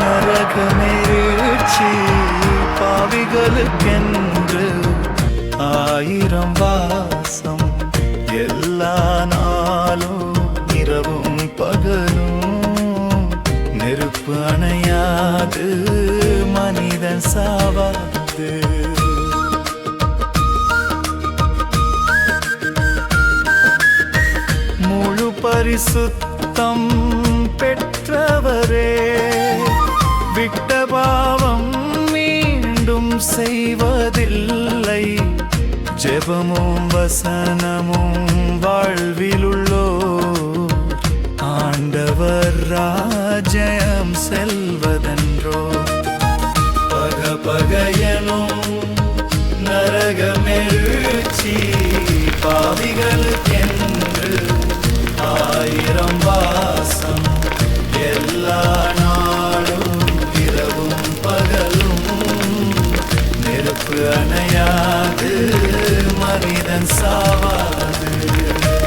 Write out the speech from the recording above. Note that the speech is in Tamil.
நரகமேழ்ச்சி பாவிகளுக்கென்று ஆயிரம் வாசம் எல்லா நாளும் இரவும் பகலும். நெருப்பு அணையாது மனிதன் சாவாது. முழு பரிசுத்தம் பெற்றவரே விட்ட பாவம் மீண்டும் செய்வதில்லை. ஜெபமும் வசனமும் வாழ்விலுள்ளோ ஆண்டவர் ராஜயம் செல்வதென்றோ. பக பகையனும் நரகமெழுச்சி பாவிகளுக்கென்று அணையாது மனிதன் சா